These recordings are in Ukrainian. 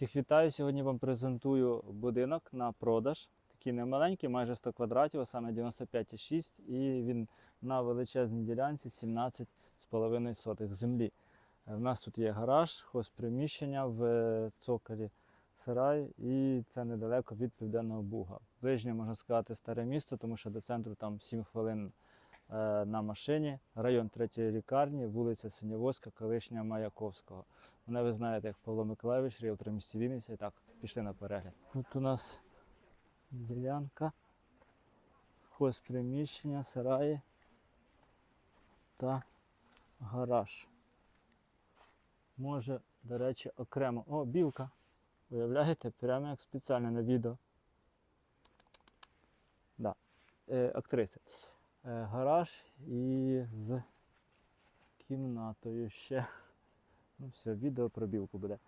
Всіх вітаю. Сьогодні вам презентую будинок на продаж. Такий немаленький, майже 100 квадратів, а саме 95,6 і він на величезній ділянці 17,5 сотих землі. Е, В нас тут є гараж, хозприміщення в е, цоколі сарай, і це недалеко від Південного Буга. Ближнє, можна сказати, старе місто, тому що до центру там 7 хвилин е, на машині. Район третьої лікарні, вулиця Синявозька, колишня Маяковського. Мене ви знаєте як Павло Миколаївич, ріелтор місті Вінниця. І так, пішли на перегляд. Тут у нас ділянка, хозприміщення, сараї та гараж. Може, до речі, окремо. О, білка. Уявляєте, прямо як спеціально на відео. Да. Е, актриса. Е, гараж і з кімнатою ще. Ну все, відео про буде.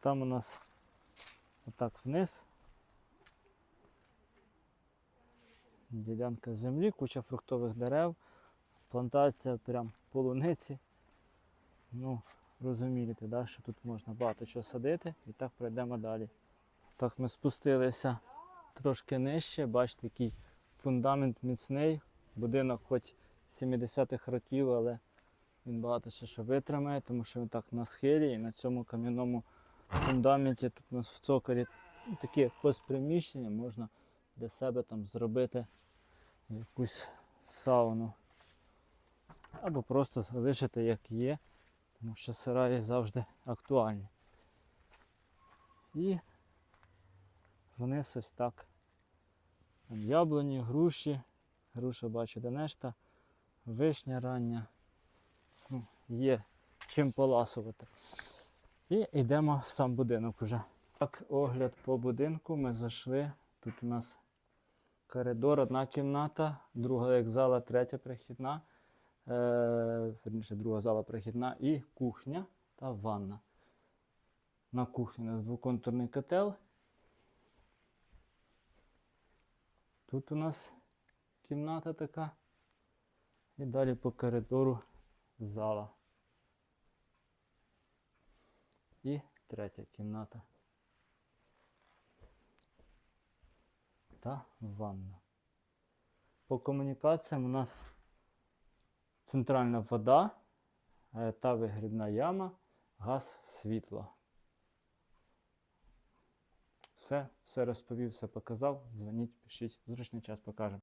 Там у нас отак вниз. Ділянка землі, куча фруктових дерев, плантація прям полуниці. Ну, розумієте, да, що тут можна багато чого садити і так пройдемо далі. Так, ми спустилися трошки нижче, бачите, який фундамент міцний. Будинок хоч 70-х років, але він багато ще що витримає, тому що він так на схилі і на цьому кам'яному фундаменті тут у нас в цоколі таке приміщення можна для себе там зробити якусь сауну. Або просто залишити як є, тому що сараї завжди актуальні. І вниз ось так. Там яблуні, груші, груша бачу денешта, вишня рання ну, є чим поласувати. І йдемо в сам будинок уже. Так, огляд по будинку. Ми зайшли. Тут у нас коридор, одна кімната, друга як зала, третя прихідна. Е, верніше, друга зала прихідна і кухня та ванна. На кухні у нас двоконтурний котел. Тут у нас кімната така. І далі по коридору зала. І третя кімната. Та ванна. По комунікаціям у нас центральна вода е, та вигрібна яма, газ, світло. Все, все розповів, все показав. Дзвоніть, пишіть. Зручний час покажемо.